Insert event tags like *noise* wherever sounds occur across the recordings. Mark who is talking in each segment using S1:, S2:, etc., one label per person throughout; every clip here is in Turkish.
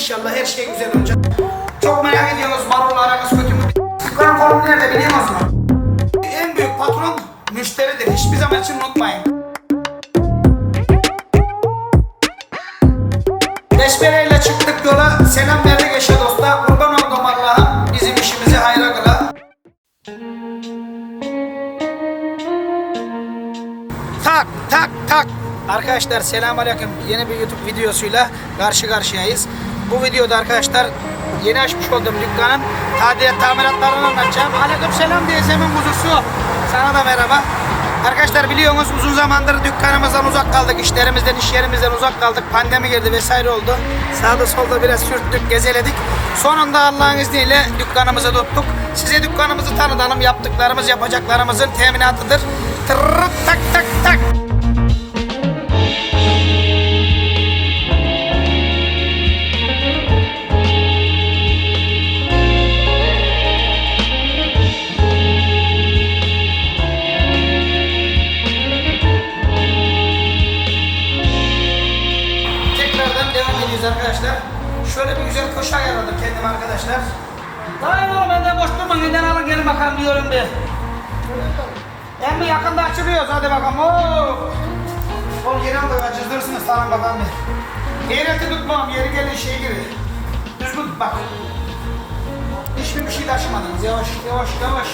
S1: İnşallah her şey güzel olacak. Çok merak ediyorsunuz marulla aranız kötü mü? Dükkanın konumu nerede biliyor musunuz? En büyük patron müşteridir. Hiçbir zaman için unutmayın. Beşbereyle çıktık yola. Selam verdik eşe dosta. Kurban oldum Allah'ım. Bizim işimizi hayra kıla. Tak tak tak. Arkadaşlar selamünaleyküm. Yeni bir YouTube videosuyla karşı karşıyayız. Bu videoda arkadaşlar yeni açmış olduğum dükkanın tadilat tamiratlarını anlatacağım. Aleyküm selam teyzemin kuzusu. Sana da merhaba. Arkadaşlar biliyorsunuz uzun zamandır dükkanımızdan uzak kaldık. işlerimizden, iş yerimizden uzak kaldık. Pandemi girdi vesaire oldu. Sağda solda biraz sürttük, gezeledik. Sonunda Allah'ın izniyle dükkanımızı tuttuk. Size dükkanımızı tanıtalım. Yaptıklarımız, yapacaklarımızın teminatıdır. Tırrıt tak tak tak. Koşu ayarladım kendim arkadaşlar. Hayır oğlum ben de boş durma neden alın gelin bakalım diyorum bir. Hem bir yakında açılıyoruz hadi bakalım. Oo. Oğlum yeri aldık acızdırırsınız tamam bakalım bir. Eğreti tutmam yeri gelin şey gibi. Düzgün tut bak. Hiçbir bir şey taşımadınız yavaş yavaş yavaş.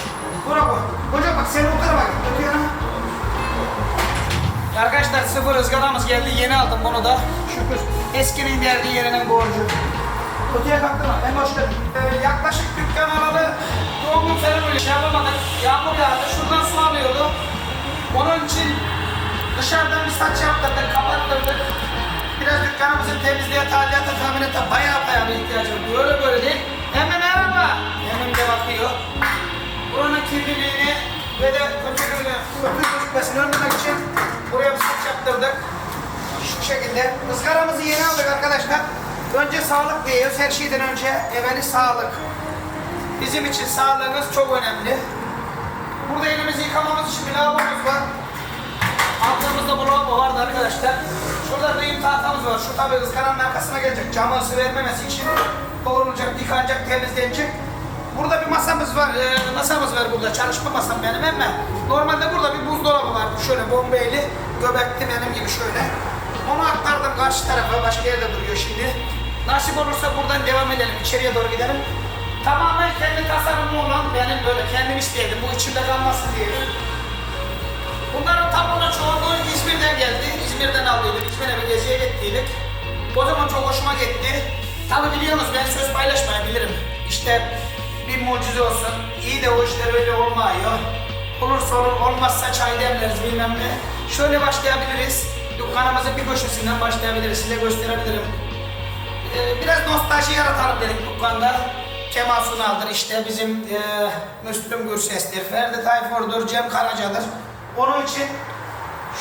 S1: Bura koy. Hocam bak sen o tarafa git. Öte yana. Arkadaşlar sıfır ızgaramız geldi. Yeni aldım bunu da. Şükür. Eskinin geldiği yerinin borcu. Kutuya kalktım. Ben geldin. Ee, yaklaşık dükkan alalı doğum gün falan öyle şey yapamadık. Yağmur yağdı. Şuradan su alıyordu. Onun için dışarıdan bir saç yaptırdık, kapattırdık. Biraz dükkanımızın temizliğe, tadilata, tamirata bayağı bayağı bir ihtiyacı var. Böyle böyle değil. Hemen. Hemen de bakıyor. Buranın kirliliğini ve de kötülüğünü, kötü gözükmesini önlemek için buraya bir saç yaptırdık. Şu şekilde. Izgaramızı yeni aldık arkadaşlar. Önce sağlık diyoruz. Her şeyden önce evveli sağlık. Bizim için sağlığımız çok önemli. Burada elimizi yıkamamız için bir lavabomuz var. Altımızda bu lavabo vardı arkadaşlar. Şurada düğüm tahtamız var. Şu tabi ızgaranın arkasına gelecek. Camı ısı vermemesi için doğrulacak, yıkanacak, temizlenecek. Burada bir masamız var. Ee, masamız var burada. Çalışma masam benim ama normalde burada bir buzdolabı vardı. Şöyle bombeyli, göbekli benim gibi şöyle. Onu aktardım karşı tarafa. Başka yerde duruyor şimdi. Nasip olursa buradan devam edelim. içeriye doğru gidelim. Tamamen kendi tasarımı olan benim böyle kendim istedim. Bu içimde kalmasın diye. Bunların tamamı çoğunluğu İzmir'den geldi. İzmir'den aldıydık. İzmir'e bir geziye gittiydik. O zaman çok hoşuma gitti. Tabi biliyorsunuz ben söz paylaşmayı bilirim. İşte bir mucize olsun. İyi de o işler öyle olmuyor. Olursa olur, olmazsa çay demleriz bilmem ne. Şöyle başlayabiliriz. Dükkanımızın bir köşesinden başlayabiliriz. Size gösterebilirim. Ee, biraz nostalji yaratalım dedik dükkanda. Kemal Sunal'dır işte bizim e, Müslüm Gürses'tir, Ferdi Tayfur'dur, Cem Karaca'dır. Onun için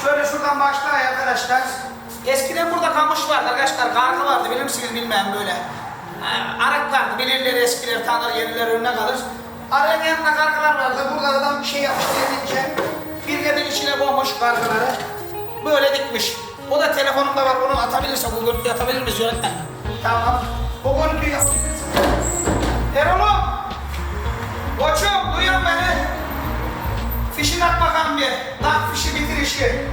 S1: şöyle şuradan başlayalım arkadaşlar. Eskiden burada kamış vardı arkadaşlar, kargı vardı bilir misiniz bilmem böyle. Ee, Arak vardı, bilirler eskiler tanır, yeniler önüne kalır. Arayın yanında kargılar vardı, burada adam bir şey yapmış dedince bir gedin içine koymuş kargıları. Böyle dikmiş. O da telefonumda var, onu atabilirse bu görüntüyü atabilir miyiz yönetmen? Tamam. O görüntüyü yapabilirsin. Erol'um! Koçum duyuyor beni. Fişini at bakalım bir. Tak fişi bitir işi.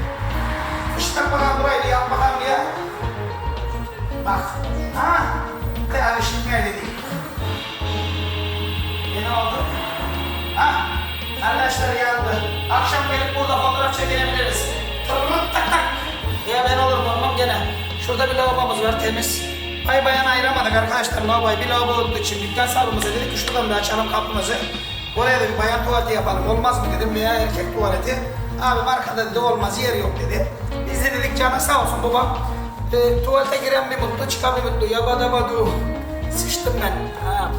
S1: Fiş tak bakalım burayı bir yap bakalım bir. Bak. Ha? Değerli şimdi ne dedik? Yeni oldu. Ha? Arkadaşlar geldi. Akşam gelip burada fotoğraf çekinebiliriz. Tırrırt tak tak. Ya ben olurum olmam gene. Şurada bir lavabomuz var temiz. Bay bayan ayıramadık arkadaşlar lavaboyu. Bir lavabo olduğu için dükkan sahibimize dedik şuradan bir açalım kapımızı. Oraya da bir bayan tuvaleti yapalım. Olmaz mı dedim veya erkek tuvaleti. Abi arkada dedi olmaz yer yok dedi. Biz de dedik canı sağ olsun babam. E, tuvalete giren bir mutlu çıkan bir mutlu. Yabadabadu. Sıçtım ben. Ha.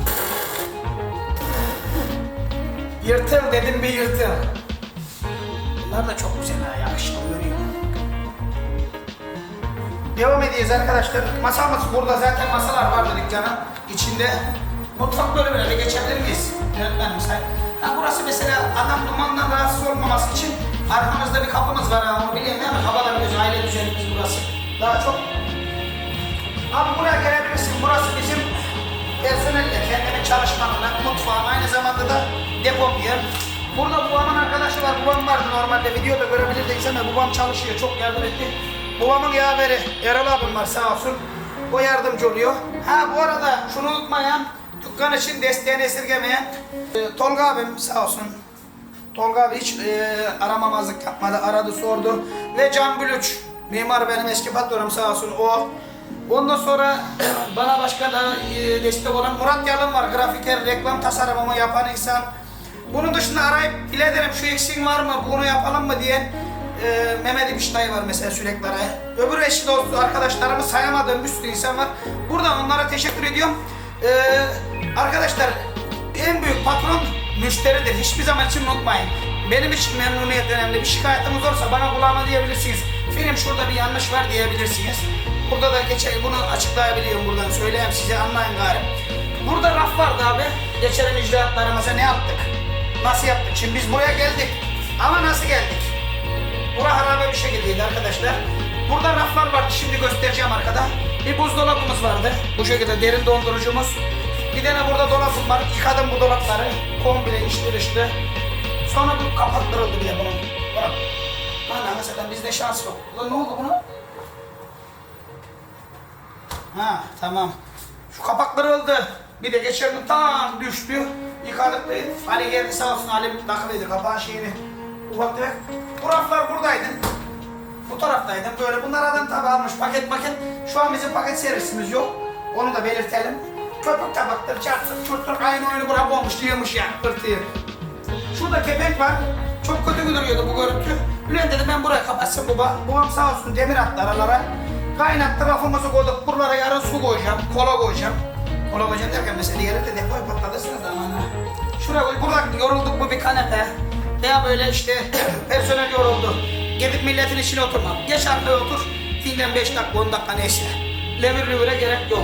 S1: Yırtıl dedim bir yırtıl. Bunlar da çok güzel ha yakışıklı Devam ediyoruz arkadaşlar. Masamız burada zaten masalar var dedik canım. İçinde mutfak bölümüne de geçebilir miyiz? Yönetmenim sen. Ha burası mesela adam dumandan rahatsız olmaması için arkamızda bir kapımız var ha onu biliyorum değil mi? Havalar güzel, aile düzenimiz burası. Daha çok Abi buraya gelebilirsin. Burası bizim çalışma alanı, mutfağım, aynı zamanda da depom yer. Burada babamın arkadaşı var, babam vardı normalde videoda görebilirdiniz ama babam çalışıyor, çok yardım etti. Babamın yaveri Erol abim var sağ olsun. O yardımcı oluyor. Ha bu arada şunu unutmayın. Dükkan için desteğini esirgemeyen e, Tolga abim sağ olsun. Tolga abi hiç e, aramamazlık yapmadı. Aradı sordu. Ve Can Bülüç. Mimar benim eski patronum sağ olsun o. Ondan sonra *clears throat* bana başka da e, destek olan Murat Yalın var. Grafiker, reklam tasarımımı yapan insan. Bunun dışında arayıp bile şu eksiğin var mı, bunu yapalım mı diyen e, Mehmet İbiş dayı var mesela sürekli araya. Öbür eşi dostu arkadaşlarımı sayamadığım bir sürü insan var. Buradan onlara teşekkür ediyorum. E, arkadaşlar en büyük patron müşteridir. Hiçbir zaman için unutmayın. Benim için memnuniyet önemli. Bir şikayetiniz olursa bana kulağıma diyebilirsiniz. Film şurada bir yanlış var diyebilirsiniz. Burada da geçen bunu açıklayabiliyorum buradan söyleyeyim size anlayın gari. Burada raf vardı abi. Geçen icraatlarımıza ne yaptık? Nasıl yaptık? Şimdi biz buraya geldik. Ama nasıl geldik? Bura harabe bir şekildeydi arkadaşlar. Burada raflar vardı. Şimdi göstereceğim arkada. Bir buzdolabımız vardı. Bu şekilde derin dondurucumuz. Bir tane burada dolabım var. Yıkadım bu dolapları. Komple içli dışlı. Sonra bu bir de bunun. Bak. Ana mesela bizde şans yok. Ulan ne oldu buna? Ha tamam. Şu kapak kırıldı. Bir de geçen gün tam düştü. Yıkadık Ali geldi sağ olsun Ali takılıydı kapağın şeyini. Ufak tefek. Bu raflar buradaydı. Bu taraftaydı. Böyle bunlardan tabi almış paket paket. Şu an bizim paket servisimiz yok. Onu da belirtelim. Köpük tabaktır, çarptır, çurttur, aynı oyunu bırak olmuş diyormuş ya pırtıyı. Şurada kepenk var. Çok kötü duruyordu bu görüntü. Bülent dedi ben buraya kapatsın baba. Babam sağ olsun demir attı aralara. Kaynattı rafımızı koyduk. Buralara yarın su koyacağım, kola koyacağım. Kola koyacağım derken mesela yere de depoyu patlatırsınız ha. Şuraya koy. Burada yorulduk mu bir kanepe. Veya böyle işte *clears throat* personel yoruldu. Gidip milletin içine oturmam. Geç arkaya otur. Dinlen 5 dakika 10 dakika neyse. Lemür lüvüre gerek yok.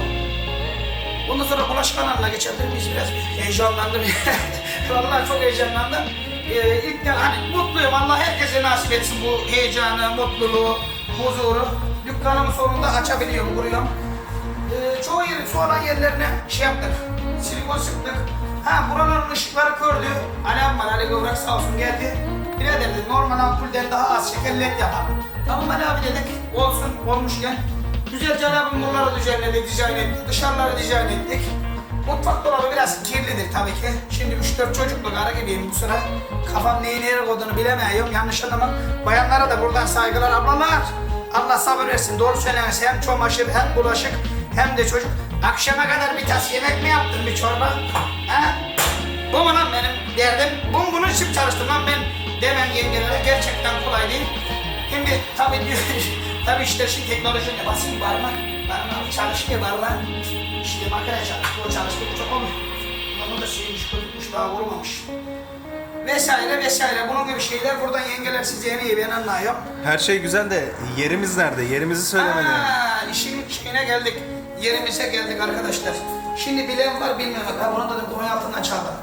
S1: Ondan sonra bulaşık kanalına geçebilir miyiz biraz? Bir heyecanlandım. *laughs* Vallahi çok heyecanlandım. Ee, ilk de hani mutluyum. Allah herkese nasip etsin bu heyecanı, mutluluğu, huzuru. Dükkanımı sonunda açabiliyorum, kuruyorum. Ee, çoğu yerin su alan yerlerine şey yaptık. Silikon sıktık. Ha buraların ışıkları kördü. Abi var, Ali Gövrak sağ olsun geldi. Birader dedi normal ampulden daha az şeker led yapalım. Tamam Ali abi dedik. Olsun, olmuşken. Güzelce Ali abim buraları düzenledi, dizayn etti. Dışarıları dizayn ettik. Mutfak dolabı biraz kirlidir tabii ki. Şimdi 3-4 çocuklu karı gibiyim bu sıra. Kafam neyi nereye koyduğunu bilemiyorum. Yanlış adamım. Bayanlara da buradan saygılar ablalar. Allah sabır versin. Doğru söylemesi hem çamaşır hem bulaşık hem de çocuk. Akşama kadar bir tas yemek mi yaptın bir çorba? Ha? Bu mu lan benim derdim? Bu bunun için çalıştım lan ben demen yengelere gerçekten kolay değil. Şimdi tabii diyor, *laughs* tabii işte şimdi teknolojinin basın parmak, parmak çalışmıyor parmak. İşte makine çalıştı, o çalıştı, bu çok olmuş. Ama da şeymiş, kötüymüş, daha vurmamış. Vesaire vesaire, bunun gibi şeyler buradan yengeler size en iyi ben anlıyorum.
S2: Her şey güzel de yerimiz nerede? Yerimizi söylemedi.
S1: Ha, işin şeyine geldik, yerimize geldik arkadaşlar. Şimdi bilen var bilmeyen var, ha, bunu da konuyu altından çaldım.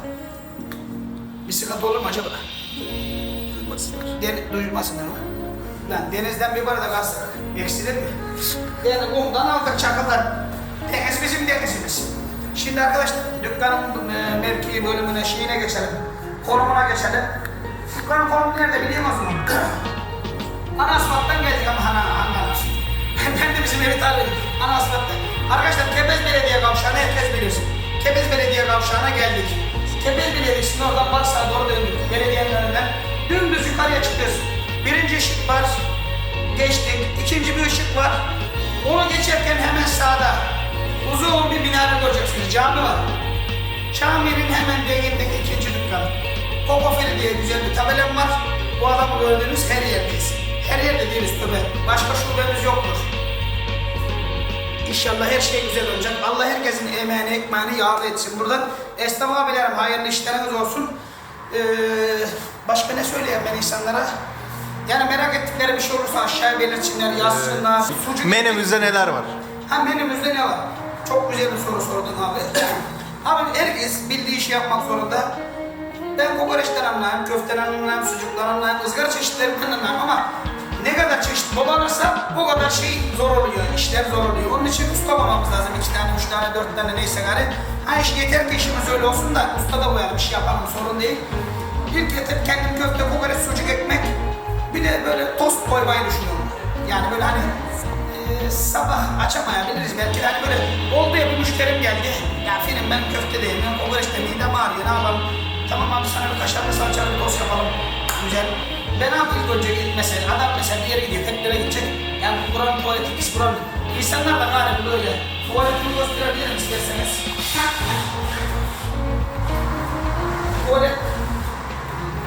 S1: Bir sıkıntı olur mu acaba?
S2: Duymasınlar.
S1: Den duymasınlar mı? Lan denizden bir bardak alsak eksilir mi? Yani kumdan aldık çakıllar. Deniz bizim denizimiz. Şimdi arkadaşlar dükkanın e, mevki bölümüne şeyine geçelim. Konumuna geçelim. Dükkanın konumu nerede biliyor musunuz? Ana asfalttan geldik ama ana asfalt. *laughs* ben de bizim evi tarif Ana asfalttan. Arkadaşlar Kepez Belediye Kavşağı'na herkes bilirsin. Kepez Belediye Kavşağı'na geldik. Kepez Belediyesi'nin oradan Barsa'ya doğru döndük. Belediyenin önünden. Dümdüz yukarıya çıkıyoruz. Birinci ışık var. Geçtik. İkinci bir ışık var. Onu geçerken hemen sağda uzun bir minare göreceksiniz. Cami var. Caminin hemen değindeki ikinci dükkan. Kokofeli diye güzel bir tabelam var. Bu adamı gördüğünüz her yerdeyiz. Her yerde değiliz tabi. Başka şubemiz yoktur. İnşallah her şey güzel olacak. Allah herkesin emeğini, ekmeğini yağlı etsin. Buradan esnaf abilerim hayırlı işleriniz olsun. Ee, başka ne söyleyeyim ben insanlara? Yani merak ettikleri bir şey olursa aşağıya belirtsinler, yazsınlar. Sucuk
S2: Menümüzde neler var?
S1: Ha menümüzde ne var? Çok güzel bir soru sordun abi. *coughs* abi herkes bildiği işi yapmak zorunda. Ben kokoreçten anlayayım, köften anlayayım, sucuktan anlayayım, ızgara çeşitlerinden anlayayım ama ne kadar çeşit bol alırsa o kadar şey zor oluyor, işler zor oluyor. Onun için usta olmamız lazım. iki tane, üç tane, dört tane neyse gari. Ha iş yeter ki işimiz öyle olsun da usta da koyalım, iş yapalım sorun değil. İlk getir kendim köfte, kokoreç, sucuk, ekmek. Bir de böyle tost koymayı düşünüyorum. Yani böyle hani e, sabah açamayabiliriz belki hani böyle oldu ya bir müşterim geldi. Ya film ben köfte de yemiyorum, kokoreç de midem ağrıyor ne yapalım. Tamam abi sana bir kaşarlı salçalı tost yapalım. Güzel. Ben ne yapayım önce mesela adam mesela bir yere gidiyor, teklere gidecek. Yani buranın tuvaleti pis buranın. İnsanlar da galiba böyle. Tuvaletini gösterebilirim isterseniz. Tuvalet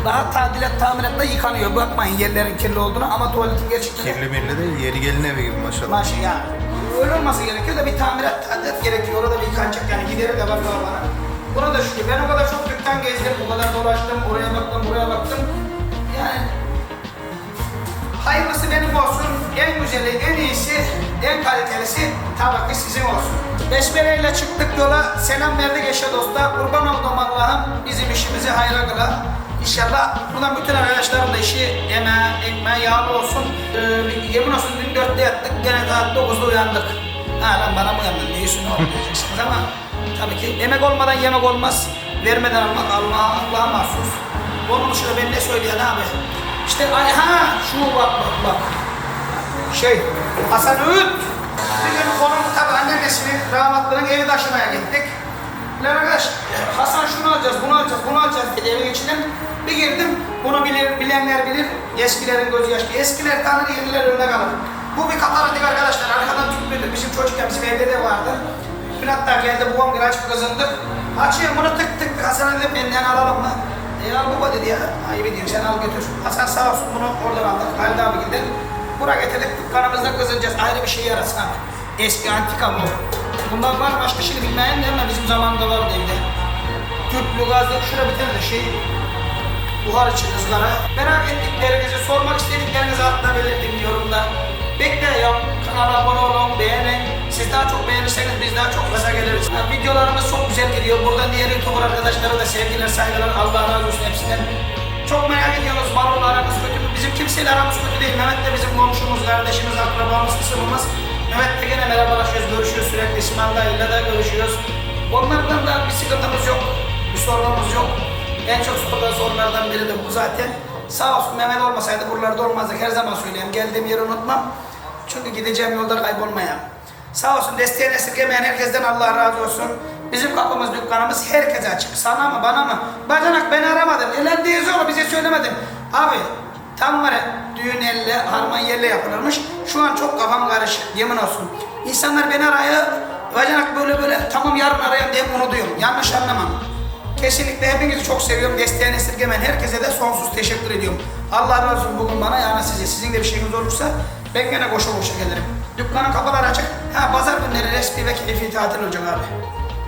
S1: daha tadilat tamiratla yıkanıyor. Bakmayın yerlerin kirli olduğunu ama tuvaletin gerçekten
S2: Kirli mirli değil, yeri gelin evi gibi maşallah.
S1: Maşı ya. Öyle olması gerekiyor da bir tamirat tadilat gerekiyor. Orada bir yıkanacak yani gideri de var bana. Buna da şükür. Ben o kadar çok dükkan gezdim, o kadar dolaştım, oraya baktım, buraya baktım. Yani hayırlısı benim olsun, en güzeli, en iyisi, en kalitelisi tabii ki sizin olsun. Besmeleyle çıktık yola, selam verdik eşe dosta. Kurban oldum Allah'ım, bizim işimizi hayra kıla. İnşallah buradan bütün arkadaşlarım da işi yemeğe, ekmeğe yağlı olsun. Ee, yemin olsun dün dörtte yattık, gene saat dokuzda uyandık. Ha lan bana mı uyandın diyorsun ne diyeceksiniz ama tabii ki emek olmadan yemek olmaz. Vermeden almak Allah'a Allah'a mahsus. Onun dışında ben ne söyleyen abi? İşte ha şu bak bak bak. Şey Hasan Öğüt. Bir gün onun tabii anneannesini rahmatlının evi taşımaya gittik. Lan arkadaş Hasan şunu alacağız, bunu alacağız, bunu alacağız dedi evin içinden. Bir girdim, bunu bilir, bilenler bilir, eskilerin gözü yaşlı. Eskiler tanır, yeniler önüne kalır. Bu bir kataratik arkadaşlar, arkadan tüplüdür. Bizim çocukken bizim evde de vardı. Bir hatta geldi, babam bir açıp kazındı. Açıyorum bunu tık tık, Hasan'a dedim benden alalım mı? Al baba dedi ya, ayıp ediyorum sen al götür. Hasan sağ olsun bunu oradan aldık, Halide abi gidelim. Buraya getirdik, dükkanımızda kazınacağız. Ayrı bir şey yarasın. Eski antika bu. Bundan var başka şey bilmeyen de ama bizim zamanında vardı evde. Tüplü gazlı şura bir tane şey buhar için ızgara. Merak ettiklerinizi, sormak istediklerinizi altına belirtin yorumda. Bekliyorum. Kanala abone olun, beğenin. Siz daha çok beğenirseniz biz daha çok gaza Ha, videolarımız çok güzel gidiyor. Buradan diğer YouTuber arkadaşlara da sevgiler, saygılar. Allah razı olsun hepsinden. Çok merak ediyoruz. Baro'la aramız kötü mü? Bizim kimseyle aramız kötü değil. Mehmet de bizim komşumuz, kardeşimiz, akrabamız, kısmımız. Mehmet de gene merhabalaşıyoruz, görüşüyoruz sürekli. İsmail'la ile de görüşüyoruz. Onlardan da bir sıkıntımız yok, bir sorunumuz yok. En çok sorulan sorulardan biri de bu zaten. Sağ olsun Mehmet olmasaydı buralarda olmazdık. Her zaman söyleyeyim. Geldiğim yeri unutmam. Çünkü gideceğim yolda kaybolmayayım. Sağ olsun desteğini esirgemeyen herkesten Allah razı olsun. Bizim kapımız, dükkanımız herkese açık. Sana mı, bana mı? Bacanak beni aramadın. Neler diyoruz oğlum bize söylemedin. Abi tam var ya, düğün elle, harman yerle yapılırmış. Şu an çok kafam karışık, yemin olsun. İnsanlar beni arıyor, bacanak böyle böyle, tamam yarın arayayım diye unutuyorum. Yanlış anlamam. Kesinlikle hepinizi çok seviyorum. Desteğini esirgemeyen herkese de sonsuz teşekkür ediyorum. Allah razı olsun bugün bana yani size. Sizin de bir şeyiniz olursa ben gene koşa koşa gelirim. Dükkanın kapıları açık. Ha pazar günleri resmi ve keyfi tatil olacak abi.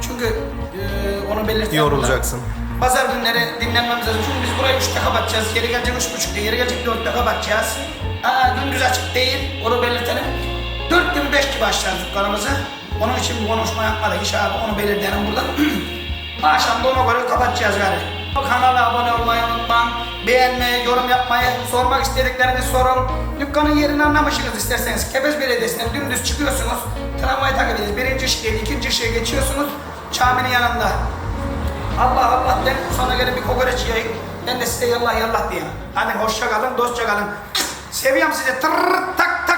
S1: Çünkü e, onu belirtmem.
S2: Yorulacaksın.
S1: Pazar günleri dinlenmemiz lazım. Çünkü biz burayı 3'te kapatacağız. Geri gelecek 3.30'da, geri gelecek 4'te kapatacağız. Aa, gündüz açık değil, onu belirtelim. 4 gibi 5 gibi açacağız dükkanımızı. Onun için bir konuşma yapmadık abi, onu belirtelim buradan. *clears throat* Akşam da ona göre kapatacağız gari. Kanala abone olmayı unutmayın. Beğenmeyi, yorum yapmayı, sormak istediklerinizi sorun. Dükkanın yerini anlamışsınız isterseniz. Kepez Belediyesi'ne dümdüz çıkıyorsunuz. Tramvayı takip. Birinci ışık ikinci ışığa geçiyorsunuz. Caminin yanında. Allah Allah den sonra gelin bir kokoreç yiyeyim. Ben de size yallah yallah diyeyim. Hadi hoşça kalın, dostça kalın. Seviyorum sizi. Tırr tak